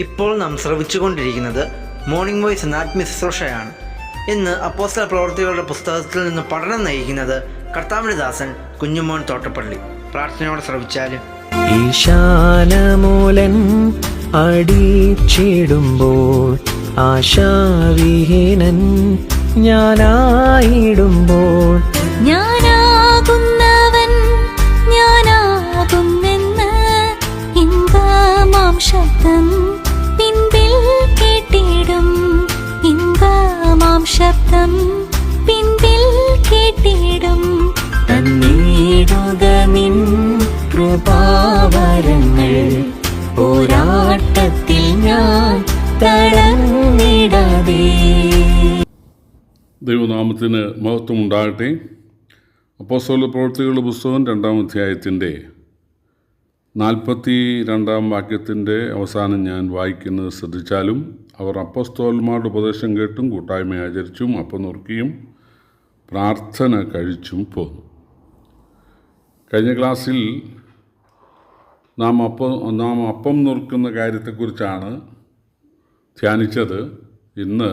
ഇപ്പോൾ നാം ശ്രവിച്ചുകൊണ്ടിരിക്കുന്നത് morning voice എന്ന ശുശ്രൂഷയാണ്. ഇന്ന് അപ്പോസ്റ്റൽ പ്രവർത്തികളുടെ പുസ്തകത്തിൽ നിന്ന് പഠനം നയിക്കുന്നത് കർത്താവിന്റെ ദാസൻ കുഞ്ഞുമോൻ തോട്ടപ്പള്ളി. പ്രാർത്ഥനയോടെ ശ്രവിച്ചാലും. ഈശാനമൂലൻ അടിച്ചിടുമ്പോൾ ആശാവിഹീനൻ ഞാനായിടുമ്പോൾ ദൈവനാമത്തിന് മഹത്വം ഉണ്ടാകട്ടെ അപ്പോസ്തല പ്രവൃത്തികളുടെ പുസ്തകം രണ്ടാം അധ്യായത്തിന്റെ നാൽപ്പത്തി രണ്ടാം വാക്യത്തിന്റെ അവസാനം ഞാൻ വായിക്കുന്നത് ശ്രദ്ധിച്ചാലും അവർ അപ്പോസ്തോലന്മാരുടെ ഉപദേശം കേട്ടും കൂട്ടായ്മ ആചരിച്ചും അപ്പം നുറുക്കിയും പ്രാർത്ഥന കഴിച്ചും പോന്നു. കഴിഞ്ഞ ക്ലാസ്സിൽ നാം അപ്പം നാം അപ്പം നുറുക്കുന്ന കാര്യത്തെക്കുറിച്ചാണ് ധ്യാനിച്ചത്. ഇന്ന്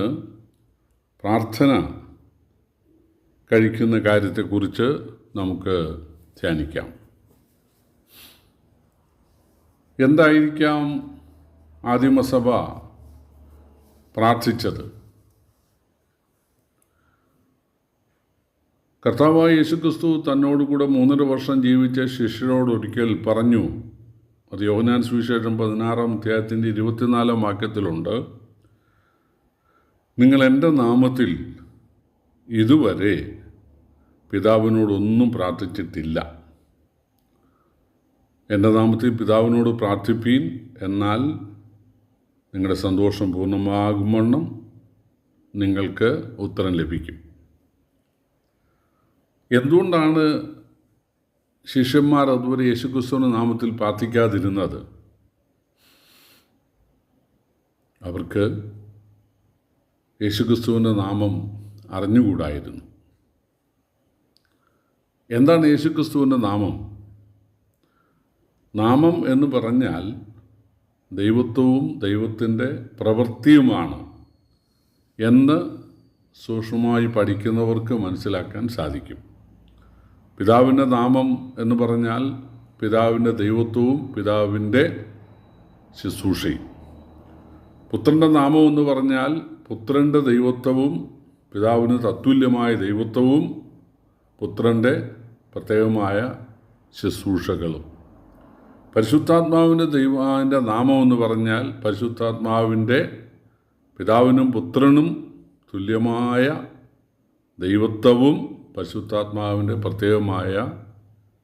പ്രാർത്ഥന കഴിക്കുന്ന കാര്യത്തെക്കുറിച്ച് നമുക്ക് ധ്യാനിക്കാം. എന്തായിരിക്കാം ആദിമസഭ പ്രാർത്ഥിച്ചത്? കർത്താവായ യേശുക്രിസ്തു തന്നോടുകൂടെ മൂന്നര വർഷം ജീവിച്ച ശിഷ്യരോട് ഒരിക്കൽ പറഞ്ഞു. അത് യോഹനാൻ സുവിശേഷം പതിനാറാം അധ്യായത്തിന്റെ ഇരുപത്തിനാലാം വാക്യത്തിലുണ്ട്. നിങ്ങൾ എന്റെ നാമത്തിൽ ഇതുവരെ പിതാവിനോടൊന്നും പ്രാർത്ഥിച്ചിട്ടില്ല. എന്റെ നാമത്തിൽ പിതാവിനോട് പ്രാർത്ഥിപ്പീൻ എന്നാൽ നിങ്ങളുടെ സന്തോഷം പൂർണമാകും വണ്ണം നിങ്ങൾക്ക് ഉത്തരം ലഭിക്കും. എന്തുകൊണ്ടാണ് ശിഷ്യന്മാർ അതുവരെ യേശുക്രിസ്തുവിന്റെ നാമത്തിൽ പ്രാർത്ഥിക്കാതിരുന്നത്? അവർക്ക് യേശുക്രിസ്തുവിന്റെ നാമം അറിഞ്ഞുകൂടായിരുന്നു. എന്താണ് യേശുക്രിസ്തുവിന്റെ നാമം? നാമം എന്ന് പറഞ്ഞാൽ ദൈവത്വവും ദൈവത്തിന്റെ പ്രവൃത്തിയുമാണ് എന്ന് സൂക്ഷ്മമായി പഠിക്കുന്നവർക്ക് മനസ്സിലാക്കാൻ സാധിക്കും. പിതാവിന്റെ നാമം എന്ന് പറഞ്ഞാൽ പിതാവിന്റെ ദൈവത്വവും പിതാവിന്റെ ശുശ്രൂഷയും. പുത്രന്റെ നാമം എന്ന് പറഞ്ഞാൽ പുത്രന്റെ ദൈവത്വവും പിതാവിന് തത്തുല്യമായ ദൈവത്വവും പുത്രന്റെ പ്രത്യേകമായ ശുശ്രൂഷകളും. പരിശുദ്ധാത്മാവിന്റെ ദൈവത്തിന്റെ നാമം എന്ന് പറഞ്ഞാൽ പരിശുദ്ധാത്മാവിന്റെ പിതാവിനും പുത്രനും തുല്യമായ ദൈവത്വവും പരിശുദ്ധാത്മാവിന്റെ പ്രത്യേകമായ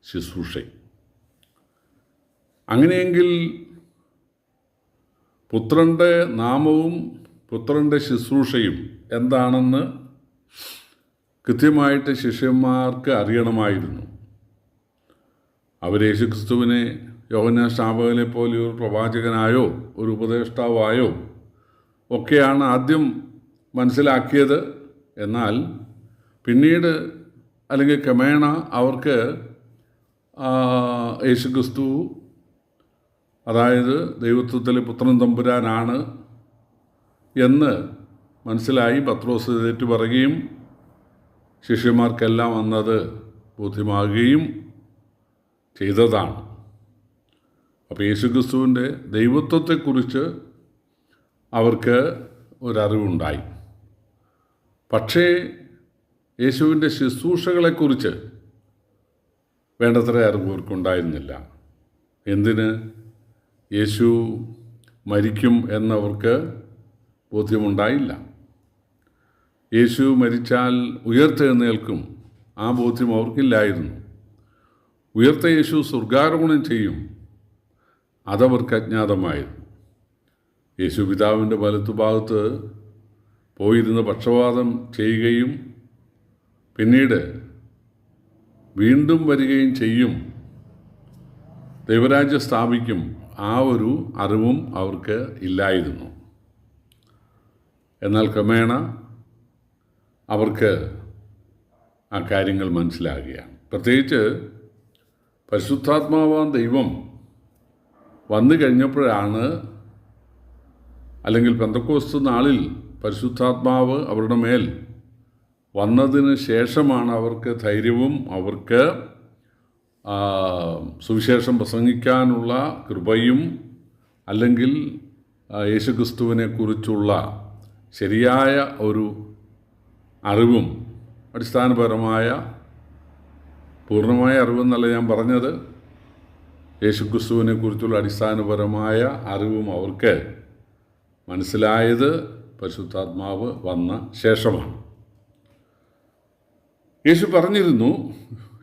ശുശ്രൂഷയും. അങ്ങനെയെങ്കിൽ പുത്രന്റെ നാമവും പുത്രന്റെ ശുശ്രൂഷയും എന്താണെന്ന് കൃത്യമായിട്ട് ശിഷ്യന്മാർക്ക് അറിയണമായിരുന്നു. അവർ യേശുക്രിസ്തുവിനെ യോഹന സ്ഥാപകനെ പോലെ ഒരു പ്രവാചകനായോ ഒരു ഉപദേഷ്ടാവായോ ഒക്കെയാണ് ആദ്യം മനസ്സിലാക്കിയത്. എന്നാൽ പിന്നീട് അല്ലെങ്കിൽ ക്രമേണ അവർക്ക് യേശുക്രിസ്തു അതായത് ദൈവത്വത്തിലെ പുത്രൻ തമ്പുരാനാണ് എന്ന് മനസ്സിലായി. പത്രോസ് തെറ്റു പറയുകയും ശിഷ്യന്മാർക്കെല്ലാം വന്നത് ബോധ്യമാകുകയും ചെയ്തതാണ്. അപ്പോൾ യേശുക്രിസ്തുവിന്റെ ദൈവത്വത്തെക്കുറിച്ച് അവർക്ക് ഒരറിവുണ്ടായി. പക്ഷേ യേശുവിന്റെ ശുശ്രൂഷകളെക്കുറിച്ച് വേണ്ടത്ര അറിവ് അവർക്കുണ്ടായിരുന്നില്ല. എന്തിന്? യേശു മരിക്കും എന്നവർക്ക് ബോധ്യമുണ്ടായില്ല. യേശു മരിച്ചാൽ ഉയർത്തെഴുന്നേൽക്കും ആ ബോധ്യം അവർക്കില്ലായിരുന്നു. ഉയർത്ത യേശു സ്വർഗാരോഹണം ചെയ്യും. അതവർക്ക് അജ്ഞാതമായിരുന്നു. യേശു പിതാവിന്റെ വലത്തുഭാഗത്ത് പോയിരുന്ന പക്ഷപാതം ചെയ്യുകയും പിന്നീട് വീണ്ടും വരികയും ചെയ്യും. ദൈവരാജ്യം സ്ഥാപിക്കും ആ ഒരു അറിവും അവർക്ക് ഇല്ലായിരുന്നു. എന്നാൽ ക്രമേണ അവർക്ക് ആ കാര്യങ്ങൾ മനസ്സിലാകുകയാണ്. പ്രത്യേകിച്ച് പരിശുദ്ധാത്മാവാൻ ദൈവം വന്നു കഴിഞ്ഞപ്പോഴാണ് അല്ലെങ്കിൽ പെന്തക്കോസ്ത് നാളിൽ പരിശുദ്ധാത്മാവ് അവരുടെ മേൽ വന്നതിന് ശേഷമാണ് അവർക്ക് ധൈര്യവും അവർക്ക് സുവിശേഷം പ്രസംഗിക്കാനുള്ള കൃപയും അല്ലെങ്കിൽ യേശുക്രിസ്തുവിനെക്കുറിച്ചുള്ള ശരിയായ ഒരു അറിവും അടിസ്ഥാനപരമായ പൂർണമായ അറിവെന്നല്ല ഞാൻ പറഞ്ഞത്. യേശുക്രിസ്തുവിനെ കുറിച്ചുള്ള അടിസ്ഥാനപരമായ അറിവും അവർക്ക് മനസ്സിലായത് പരിശുദ്ധാത്മാവ് വന്ന ശേഷമാണ്. യേശു പറഞ്ഞിരുന്നു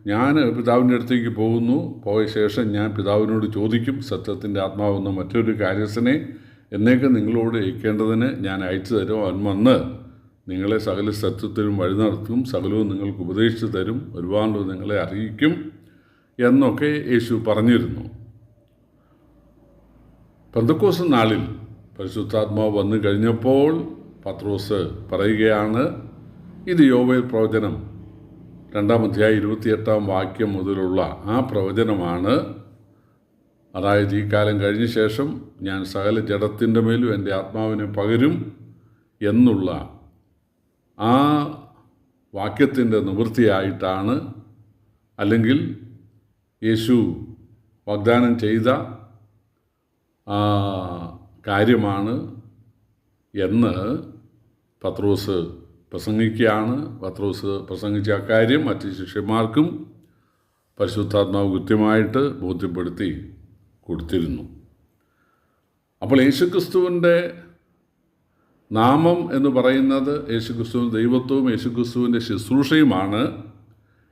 ഞാൻ പിതാവിന്റെ അടുത്തേക്ക് പോകുന്നു. പോയ ശേഷം ഞാൻ പിതാവിനോട് ചോദിക്കും സത്യത്തിന്റെ ആത്മാവെന്ന മറ്റൊരു കാര്യസ്ഥനെ എന്നേക്ക് നിങ്ങളോട് ഏൽക്കേണ്ടതിന് ഞാൻ അയച്ചു തരും അവൻ വന്ന് നിങ്ങളെ സകല സത്യത്തിലും വഴി നടത്തും സകലവും നിങ്ങൾക്ക് ഉപദേശിച്ചു തരും ഒരുപാട് നിങ്ങളെ അറിയിക്കും എന്നൊക്കെ യേശു പറഞ്ഞിരുന്നു. പന്തക്കോസ് നാളിൽ പരിശുദ്ധാത്മാവ് വന്നു കഴിഞ്ഞപ്പോൾ പത്രോസ് പറയുകയാണ് ഇത് യോവേൽ പ്രവചനം. രണ്ടാം അധ്യായം ഇരുപത്തിയെട്ടാം വാക്യം മുതലുള്ള ആ പ്രവചനമാണ്. അതായത് ഈ കാലം കഴിഞ്ഞ ശേഷം ഞാൻ സകല ജഡത്തിന്റെ മേലും എന്റെ ആത്മാവിനെ പകരും എന്നുള്ള ആ വാക്യത്തിന്റെ നിവൃത്തിയായിട്ടാണ് അല്ലെങ്കിൽ യേശു വാഗ്ദാനം ചെയ്ത കാര്യമാണ് എന്ന് പത്രോസ് പ്രസംഗിക്കുകയാണ്. പത്രോസ് പ്രസംഗിച്ച കാര്യം മറ്റ് ശിഷ്യന്മാർക്കും പരിശുദ്ധാത്മാവ് കൃത്യമായിട്ട് ബോധ്യപ്പെടുത്തി കൊടുത്തിരുന്നു. അപ്പോൾ യേശുക്രിസ്തുവിന്റെ നാമം എന്ന് പറയുന്നത് യേശുക്രിസ്തുവിന്റെ ദൈവത്വവും യേശുക്രിസ്തുവിന്റെ ശുശ്രൂഷയുമാണ്.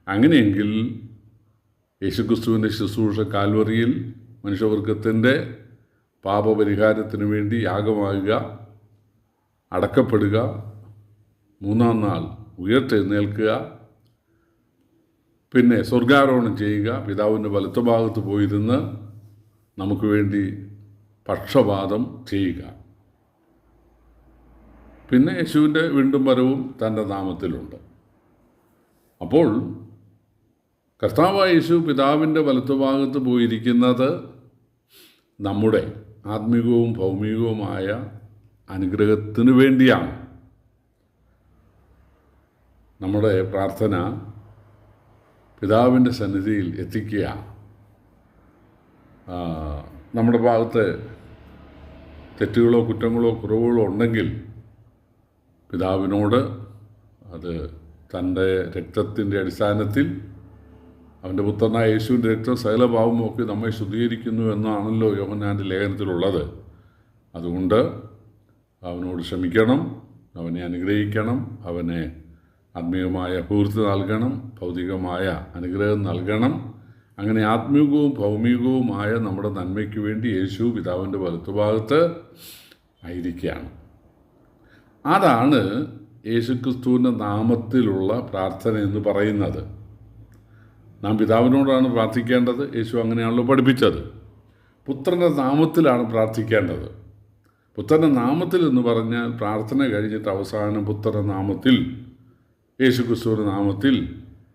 അങ്ങനെയെങ്കിൽ യേശുക്രിസ്തുവിന്റെ ശുശ്രൂഷ കാൽവറിയിൽ മനുഷ്യവർഗത്തിന്റെ പാപപരിഹാരത്തിന് വേണ്ടി യാഗമാകുക അടക്കപ്പെടുക മൂന്നാം നാൾ ഉയർത്തെഴുന്നേൽക്കുക പിന്നെ സ്വർഗാരോഹണം ചെയ്യുക പിതാവിന്റെ വലത്തുഭാഗത്ത് പോയിരുന്ന് നമുക്ക് വേണ്ടി പക്ഷപാതം ചെയ്യുക. പിന്നെ യേശുവിന്റെ വീണ്ടും വരവും തന്റെ നാമത്തിലുണ്ട്. അപ്പോൾ കർത്താവായ യേശു പിതാവിന്റെ വലത്തുഭാഗത്ത് പോയിരിക്കുന്നത് നമ്മുടെ ആത്മീകവും ഭൗമികവുമായ അനുഗ്രഹത്തിന് വേണ്ടിയാണ്. നമ്മുടെ പ്രാർത്ഥന പിതാവിന്റെ സന്നിധിയിൽ എത്തിക്കുക നമ്മുടെ ഭാഗത്ത് തെറ്റുകളോ കുറ്റങ്ങളോ കുറവുകളോ ഉണ്ടെങ്കിൽ പിതാവിനോട് അത് തന്റെ രക്തത്തിന്റെ അടിസ്ഥാനത്തിൽ അവന്റെ പുത്രനായ യേശുവിന്റെ രക്തം സകലഭാവവും ഒക്കെ നമ്മെ ശുദ്ധീകരിക്കുന്നു എന്നാണല്ലോ യോഹന്നാന്റെ ലേഖനത്തിലുള്ളത്. അതുകൊണ്ട് അവനോട് ക്ഷമിക്കണം അവനെ അനുഗ്രഹിക്കണം അവനെ ആത്മീയമായ അഭിവൃദ്ധി നൽകണം ഭൗതികമായ അനുഗ്രഹം നൽകണം. അങ്ങനെ ആത്മീയവും ഭൗമികവുമായ നമ്മുടെ നന്മയ്ക്ക് വേണ്ടി യേശു പിതാവിന്റെ വലത്തുഭാഗത്ത് ആയിരിക്കുകയാണ്. അതാണ് യേശുക്രിസ്തുവിന്റെ നാമത്തിലുള്ള പ്രാർത്ഥന എന്ന് പറയുന്നത്. നാം പിതാവിനോടാണ് പ്രാർത്ഥിക്കേണ്ടത് യേശു അങ്ങനെയാണല്ലോ പഠിപ്പിച്ചത്. പുത്രന്റെ നാമത്തിലാണ് പ്രാർത്ഥിക്കേണ്ടത്. പുത്രന്റെ നാമത്തിൽ എന്ന് പറഞ്ഞാൽ പ്രാർത്ഥന കഴിഞ്ഞിട്ട് അവസാനം പുത്രന്റെ നാമത്തിൽ യേശു ക്രിസ്തുവിന്റെ നാമത്തിൽ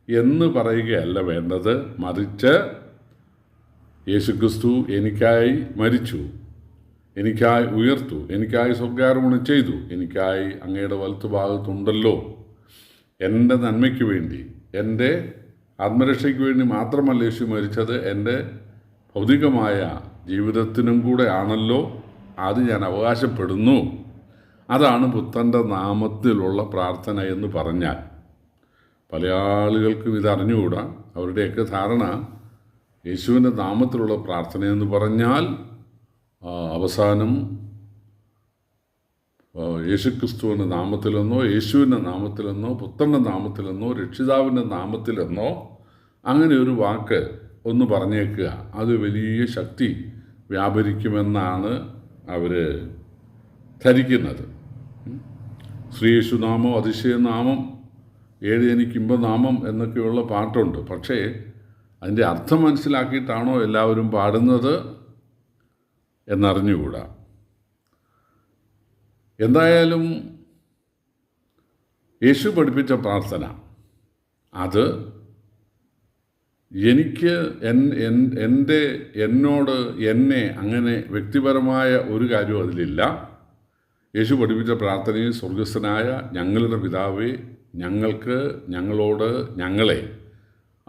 എന്ന് പറയുകയല്ല വേണ്ടത്. മറിച്ച് യേശുക്രിസ്തു എനിക്കായി മരിച്ചു. എനിക്കായി ഉയർത്തു എനിക്കായി സ്വർഗാരോപണം ചെയ്തു എനിക്കായി അങ്ങയുടെ വലത്തു ഭാഗത്തുണ്ടല്ലോ. എന്റെ നന്മയ്ക്ക് വേണ്ടി എന്റെ ആത്മരക്ഷയ്ക്ക് വേണ്ടി മാത്രമല്ല യേശു മരിച്ചത് എന്റെ ഭൗതികമായ ജീവിതത്തിനും കൂടെ ആണല്ലോ. അത് ഞാൻ അവകാശപ്പെടുന്നു. അതാണ് പുത്തന്റെ നാമത്തിലുള്ള പ്രാർത്ഥന എന്ന് പറഞ്ഞാൽ. പല ആളുകൾക്കും ഇതറിഞ്ഞുകൂടാ അവരുടെയൊക്കെ ധാരണ യേശുവിന്റെ നാമത്തിലുള്ള പ്രാർത്ഥന എന്ന് പറഞ്ഞാൽ അവസാനം യേശുക്രിസ്തുവിന്റെ നാമത്തിലെന്നോ യേശുവിന്റെ നാമത്തിലെന്നോ പുത്രന്റെ നാമത്തിലെന്നോ രക്ഷിതാവിന്റെ നാമത്തിലെന്നോ അങ്ങനെ ഒരു വാക്ക് ഒന്ന് പറഞ്ഞേക്കുക. അത് വലിയ ശക്തി വ്യാപരിക്കുമെന്നാണ് അവർ ധരിക്കുന്നത്. ശ്രീ യേശുനാമോ അതിശയനാമം ഏഴ് എനിക്ക് ഇമ്പനാമം എന്നൊക്കെയുള്ള പാട്ടുണ്ട്. പക്ഷേ അതിന്റെ അർത്ഥം മനസ്സിലാക്കിയിട്ടാണോ എല്ലാവരും പാടുന്നത്? എന്നറിഞ്ഞുകൂടാ. എന്തായാലും യേശു പഠിപ്പിച്ച പ്രാർത്ഥന അത് എനിക്ക് എൻ എൻ- എന്റെ എന്നോട് എന്നെ അങ്ങനെ വ്യക്തിപരമായ ഒരു കാര്യവും അതിലില്ല. യേശു പഠിപ്പിച്ച പ്രാർത്ഥനയിൽ സ്വർഗസ്ഥനായ ഞങ്ങളുടെ പിതാവേ ഞങ്ങൾക്ക് ഞങ്ങളോട് ഞങ്ങളെ.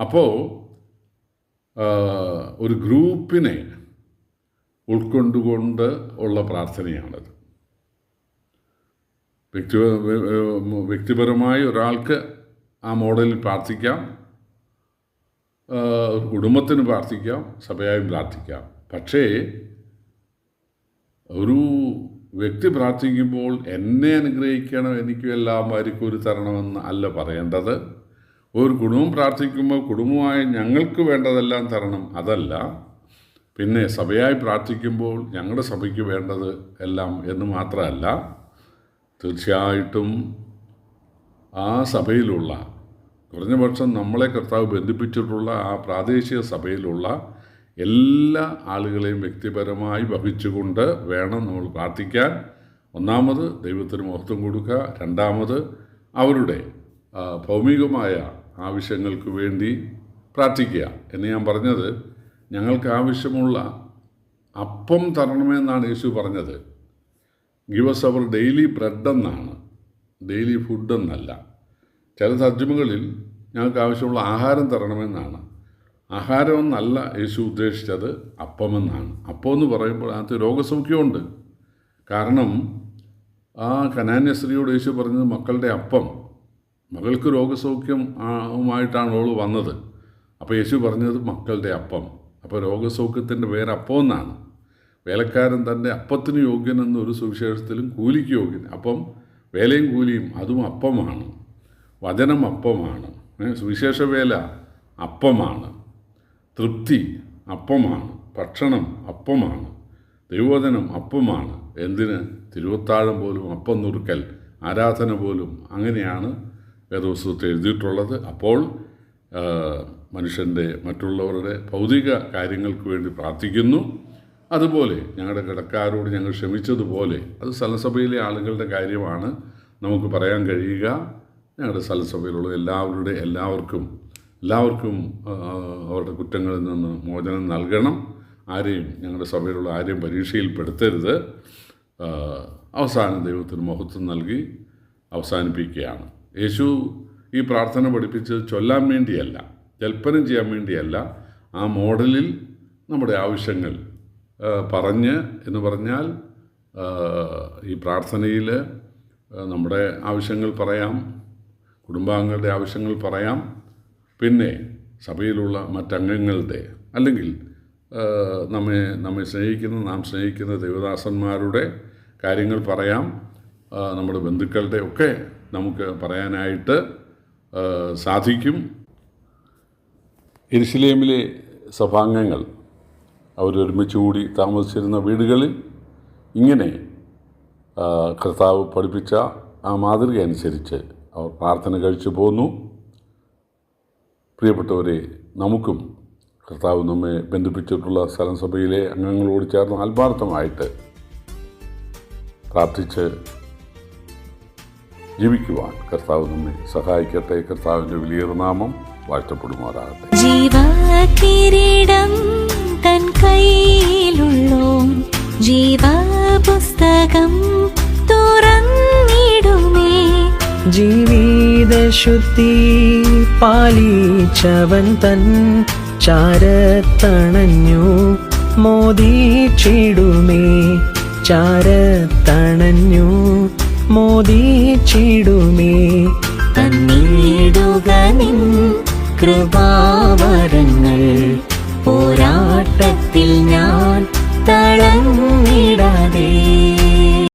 അപ്പോൾ ഒരു ഗ്രൂപ്പിനെ ഉൾക്കൊണ്ടുകൊണ്ട് ഉള്ള പ്രാർത്ഥനയാണത്. വ്യക്തി വ്യക്തിപരമായി ഒരാൾക്ക് ആ മോഡലിൽ പ്രാർത്ഥിക്കാം കുടുംബത്തിന് പ്രാർത്ഥിക്കാം സഭയായും പ്രാർത്ഥിക്കാം. പക്ഷേ ഒരു വ്യക്തി പ്രാർത്ഥിക്കുമ്പോൾ എന്നെ അനുഗ്രഹിക്കണം എനിക്കും എല്ലാം വാരിക്കോരി തരണമെന്ന് അല്ല പറയേണ്ടത്. ഒരു കുടുംബം പ്രാർത്ഥിക്കുമ്പോൾ കുടുംബമായ ഞങ്ങൾക്ക് വേണ്ടതെല്ലാം തരണം അതല്ല പിന്നെ സഭയായി പ്രാർത്ഥിക്കുമ്പോൾ ഞങ്ങളുടെ സഭയ്ക്ക് വേണ്ടത് എല്ലാം എന്ന് മാത്രമല്ല തീർച്ചയായിട്ടും ആ സഭയിലുള്ള കുറഞ്ഞ പക്ഷം നമ്മളെ കർത്താവ് ബന്ധിപ്പിച്ചിട്ടുള്ള ആ പ്രാദേശിക സഭയിലുള്ള എല്ലാ ആളുകളെയും വ്യക്തിപരമായി വഹിച്ചുകൊണ്ട് വേണം നമ്മൾ പ്രാർത്ഥിക്കാൻ. ഒന്നാമത് ദൈവത്തിന് മഹത്വം കൊടുക്കുക. രണ്ടാമത് അവരുടെ ഭൗമികമായ ആവശ്യങ്ങൾക്ക് വേണ്ടി പ്രാർത്ഥിക്കുക. എന്ന് ഞാൻ പറഞ്ഞത് ഞങ്ങൾക്ക് ആവശ്യമുള്ള അപ്പം തരണമെന്നാണ് യേശു പറഞ്ഞത്. Give us our daily bread എന്നാണ്. ഡെയിലി ഫുഡ് എന്നല്ല. ചില തർജമകളിൽ ഞങ്ങൾക്ക് ആവശ്യമുള്ള ആഹാരം തരണമെന്നാണ്. ആഹാരമെന്നല്ല യേശു ഉദ്ദേശിച്ചത് അപ്പമെന്നാണ് അപ്പം എന്ന് പറയുമ്പോൾ അതിനകത്ത് രോഗസൗഖ്യമുണ്ട്. കാരണം ആ കനാന്യ സ്ത്രീയോട് യേശു പറഞ്ഞത് മക്കളുടെ അപ്പം. മകൾക്ക് രോഗസൗഖ്യം ആയിട്ടാണ് അവൾ വന്നത്. അപ്പോൾ യേശു പറഞ്ഞത് മക്കളുടെ അപ്പം. അപ്പോൾ രോഗസൗഖ്യത്തിന്റെ പേര് അപ്പം എന്നാണ്. വേലക്കാരൻ തന്റെ അപ്പത്തിന് യോഗ്യനെന്ന ഒരു സുവിശേഷത്തിലും കൂലിക്ക് യോഗ്യൻ. അപ്പം വേലയും കൂലിയും അതും അപ്പമാണ്. വചനം അപ്പമാണ്. സുവിശേഷ വേല അപ്പമാണ്. തൃപ്തി അപ്പമാണ്. ഭക്ഷണം അപ്പമാണ്. ദൈവോധനം അപ്പമാണ്. എന്തിന്? തിരുവത്താഴം പോലും അപ്പം നുറുക്കൽ ആരാധന പോലും അങ്ങനെയാണ് വേദപുസ്തകത്തിൽ എഴുതിയിട്ടുള്ളത്. അപ്പോൾ മനുഷ്യന്റെ മറ്റുള്ളവരുടെ ഭൗതിക കാര്യങ്ങൾക്ക് വേണ്ടി പ്രാർത്ഥിക്കുന്നു. അതുപോലെ ഞങ്ങളുടെ കിടക്കാരോട് ഞങ്ങൾ ക്ഷമിച്ചതുപോലെ അത് സ്ഥലസഭയിലെ ആളുകളുടെ കാര്യമാണ് നമുക്ക് പറയാൻ കഴിയുക. ഞങ്ങളുടെ സ്ഥലസഭയിലുള്ള എല്ലാവരുടെ എല്ലാവർക്കും എല്ലാവർക്കും അവരുടെ കുറ്റങ്ങളിൽ നിന്ന് മോചനം നൽകണം. ആരെയും ഞങ്ങളുടെ സഭയിലുള്ള ആരെയും പരീക്ഷയിൽപ്പെടുത്തരുത്. പെടുത്തരുത് അവസാനം ദൈവത്തിന് മഹത്വം നൽകി അവസാനിപ്പിക്കുകയാണ്. യേശു ഈ പ്രാർത്ഥന പഠിപ്പിച്ച് ചൊല്ലാൻ വേണ്ടിയല്ല. ജൽപ്പനം ചെയ്യാൻ വേണ്ടിയല്ല ആ മോഡലിൽ നമ്മുടെ ആവശ്യങ്ങൾ പറഞ്ഞ് എന്ന് പറഞ്ഞാൽ ഈ പ്രാർത്ഥനയിൽ നമ്മുടെ ആവശ്യങ്ങൾ പറയാം കുടുംബാംഗങ്ങളുടെ ആവശ്യങ്ങൾ പറയാം പിന്നെ സഭയിലുള്ള മറ്റംഗങ്ങളുടെ അല്ലെങ്കിൽ നമ്മെ നമ്മെ സ്നേഹിക്കുന്ന നാം സ്നേഹിക്കുന്ന ദേവദാസന്മാരുടെ കാര്യങ്ങൾ പറയാം നമ്മുടെ ബന്ധുക്കളുടെ ഒക്കെ നമുക്ക് പറയാനായിട്ട് സാധിക്കും. എരുസലേമിലെ സഭാംഗങ്ങൾ അവരൊരുമിച്ച് കൂടി താമസിച്ചിരുന്ന വീടുകളിൽ ഇങ്ങനെ കർത്താവ് പഠിപ്പിച്ച ആ മാതൃക അനുസരിച്ച് അവർ പ്രാർത്ഥന കഴിച്ചു പോന്നു. പ്രിയപ്പെട്ടവരെ നമുക്കും കർത്താവ് നമ്മെ ബന്ധിപ്പിച്ചിട്ടുള്ള സ്ഥലം സഭയിലെ അംഗങ്ങളോട് ചേർന്ന് ആത്മാർത്ഥമായിട്ട് പ്രാർത്ഥിച്ച് ജീവിക്കുവാൻ കർത്താവ് നമ്മെ സഹായിക്കട്ടെ. കർത്താവിന്റെ വലിയൊരു നാമം വാഴ്ത്തപ്പെടുമാറാകട്ടെ. ജീവകിരീടം തൻ കയ്യിലുള്ളോൻ ജീവപുസ്തകം തുറന്നിടുമേ. ജീവിതശുദ്ധി പാലിച്ചവൻ തൻ ചാരത്തണഞ്ഞു മോദിച്ചിടുമേ. ചാരത്തണഞ്ഞു മോദിച്ചിടുമേ. തന്നിടുക നിൻ കൃപാവരങ്ങൾ പോരാട്ടത്തിൽ ഞാൻ തളർന്നിടാതെ